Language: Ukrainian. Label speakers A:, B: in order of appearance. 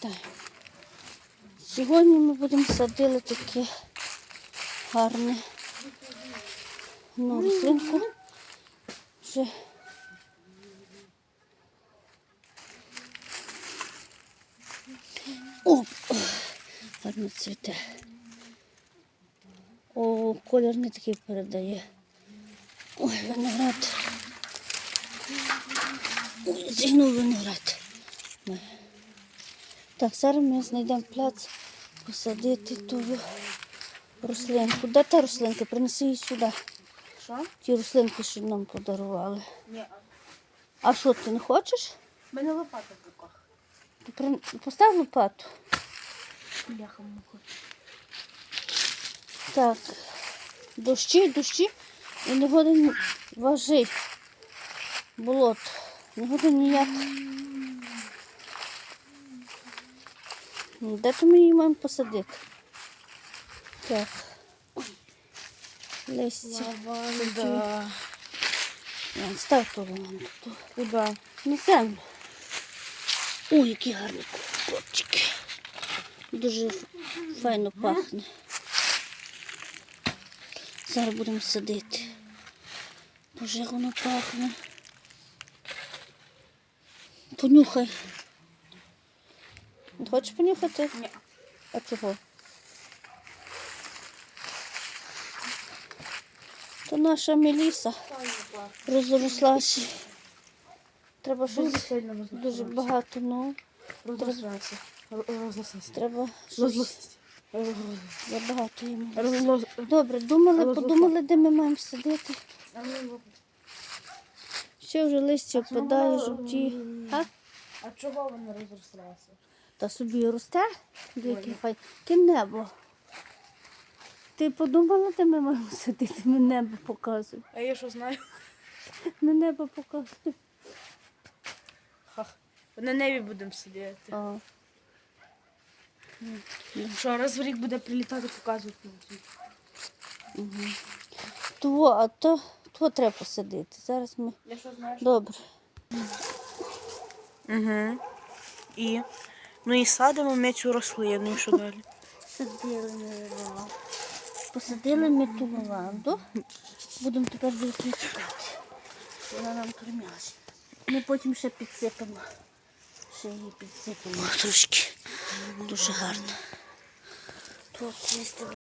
A: Так. Сьогодні ми будемо садили таке гарне ну, рослинку. Вже О, гарно цвіте. О, колір не такий передає. Ой, виноград. Ой, зігнув виноград. Так, зараз ми знайдемо пляц посадити ту рослинку. Де та рослинка? Принеси її сюди.
B: Що?
A: Ті рослинки, що нам подарували.
B: Ні.
A: А що, ти не хочеш?
B: У мене лопата в руках.
A: При... постав лопату.
B: Бляха муха.
A: Так. Дощі, дощі. І не годин важить болот. Не годин ніяк. Ну, Де то ми її маємо посадити? Так. Листя.
B: Лаванда.
A: Став ту лаванду. ту.
B: Куда?
A: На землю. Ой, які гарні кропчики. Дуже файно пахне. Зараз будемо садити. Боже, як воно пахне. Понюхай. Хочеш понюхати?
B: Ні.
A: А чого? То наша Меліса розрослася. Треба щось
B: сильно
A: дуже багато, ну.
B: Розлосився. Розлосився.
A: Треба щось забагато.
B: Розлос...
A: Добре, думали, подумали, де ми маємо сидіти. Все вже листя опадає, жовті. А?
B: А чого вони розрослися?
A: Та собі росте. Фай. Яке небо. Ти подумала, де ми маємо сидіти? Ми небо показуємо.
B: А я що знаю?
A: Ми небо показуємо.
B: Хах. На небі будемо сидіти.
A: А,
B: Що, раз в рік буде прилітати, показувати нам.
A: то, а то, то треба посадити. Зараз ми.
B: Я що знаю?
A: Добре.
B: Угу. І? Ну і садимо ми цю рослину, що далі?
A: Садили ми лаванду. Посадили ми ту лаванду. Будемо тепер чекати. Вона нам прим'яже. Ми потім ще підсипемо. Ще її підсипемо трошки. Дуже гарно. Тут чисто